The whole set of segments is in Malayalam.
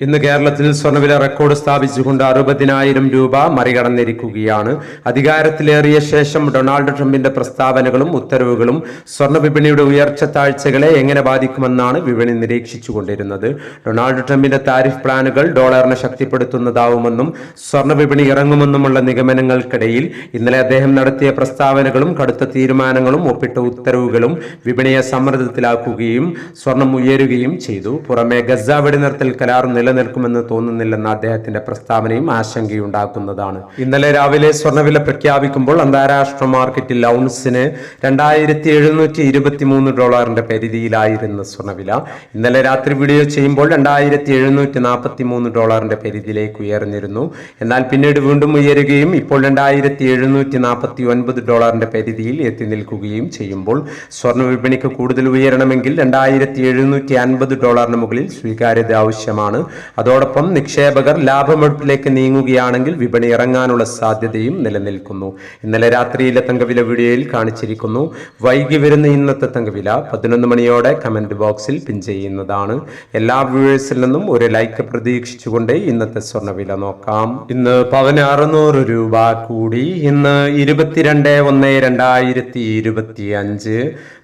ഇന്ന് കേരളത്തിൽ സ്വർണവില റെക്കോർഡ് സ്ഥാപിച്ചുകൊണ്ട് അറുപതിനായിരം രൂപ മറികടന്നിരിക്കുകയാണ്. അധികാരത്തിലേറിയ ശേഷം ഡൊണാൾഡ് ട്രംപിന്റെ പ്രസ്താവനകളും ഉത്തരവുകളും സ്വർണ വിപണിയുടെ ഉയർച്ച താഴ്ചകളെ എങ്ങനെ ബാധിക്കുമെന്നാണ് വിപണി നിരീക്ഷിച്ചുകൊണ്ടിരുന്നത്. ഡൊണാൾഡ് ട്രംപിന്റെ താരിഫ് പ്ലാനുകൾ ഡോളറിനെ ശക്തിപ്പെടുത്തുന്നതാവുമെന്നും സ്വർണ വിപണി ഇറങ്ങുമെന്നുമുള്ള നിഗമനങ്ങൾക്കിടയിൽ ഇന്നലെ അദ്ദേഹം നടത്തിയ പ്രസ്താവനകളും കടുത്ത തീരുമാനങ്ങളും ഒപ്പിട്ട ഉത്തരവുകളും വിപണിയെ സമ്മർദ്ദത്തിലാക്കുകയും സ്വർണം ഉയരുകയും ചെയ്തു. പുറമെ ഗസ വെടിനിർത്തൽ കരാർ നിലനിൽക്കുമെന്ന് തോന്നുന്നില്ലെന്ന അദ്ദേഹത്തിന്റെ പ്രസ്താവനയും ആശങ്കയുണ്ടാക്കുന്നതാണ്. ഇന്നലെ രാവിലെ സ്വർണവില പ്രഖ്യാപിക്കുമ്പോൾ അന്താരാഷ്ട്ര മാർക്കറ്റിൽ ഔൺസിന് രണ്ടായിരത്തി എഴുന്നൂറ്റി ഇരുപത്തി മൂന്ന് ഡോളറിന്റെ പരിധിയിലായിരുന്നു സ്വർണവില. ഇന്നലെ രാത്രി വീഡിയോ ചെയ്യുമ്പോൾ രണ്ടായിരത്തി എഴുന്നൂറ്റി നാൽപ്പത്തി മൂന്ന് ഡോളറിന്റെ പരിധിയിലേക്ക് ഉയർന്നിരുന്നു. എന്നാൽ പിന്നീട് വീണ്ടും ഉയരുകയും ഇപ്പോൾ രണ്ടായിരത്തി എഴുന്നൂറ്റി നാൽപ്പത്തി ഒൻപത് ഡോളറിന്റെ പരിധിയിൽ എത്തി നിൽക്കുകയും ചെയ്യുമ്പോൾ സ്വർണ വിപണിക്ക് കൂടുതൽ ഉയരണമെങ്കിൽ രണ്ടായിരത്തി എഴുന്നൂറ്റി അൻപത് ഡോളറിന് മുകളിൽ സ്വീകാര്യത ആവശ്യമാണ്. അതോടൊപ്പം നിക്ഷേപകർ ലാഭമെടുപ്പിലേക്ക് നീങ്ങുകയാണെങ്കിൽ വിപണി ഇറങ്ങാനുള്ള സാധ്യതയും നിലനിൽക്കുന്നു. ഇന്നലെ രാത്രിയിലെ തങ്കവില വീഡിയോയിൽ കാണിച്ചിരിക്കുന്നു. വൈകി വരുന്ന ഇന്നത്തെ തങ്കവില പതിനൊന്ന് മണിയോടെ കമന്റ് ബോക്സിൽ പിൻ ചെയ്യുന്നതാണ്. എല്ലാ വ്യൂവേഴ്സിൽ നിന്നും ഒരു ലൈക്ക് പ്രതീക്ഷിച്ചുകൊണ്ട് ഇന്നത്തെ സ്വർണവില നോക്കാം. ഇന്ന് പവന് അറുന്നൂറ് രൂപ കൂടി. ഇന്ന് ഇരുപത്തിരണ്ട് ഒന്ന് രണ്ടായിരത്തി ഇരുപത്തി അഞ്ച്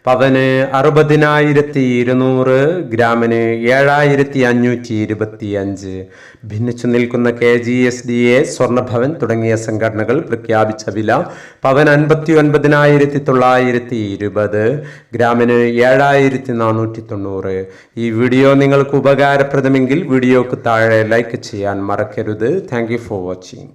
പവന് അറുപതിനായിരത്തി ഇരുന്നൂറ് ഗ്രാമിന് ഏഴായിരത്തി അഞ്ഞൂറ്റി ഇരുപത്തി അഞ്ച് ഭിന്നിച്ചു നിൽക്കുന്ന K G S D A Swarnabhavan തുടങ്ങിയ സംഘടനകൾ പ്രഖ്യാപിച്ച വില പവൻ അൻപത്തി ഒൻപതിനായിരത്തി തൊള്ളായിരത്തി ഇരുപത് ഗ്രാമിന് ഏഴായിരത്തി നാനൂറ്റി തൊണ്ണൂറ് ഈ വീഡിയോ നിങ്ങൾക്ക് ഉപകാരപ്രദമെങ്കിൽ വീഡിയോക്ക് താഴെ ലൈക്ക് ചെയ്യാൻ മറക്കരുത്. Thank for watching.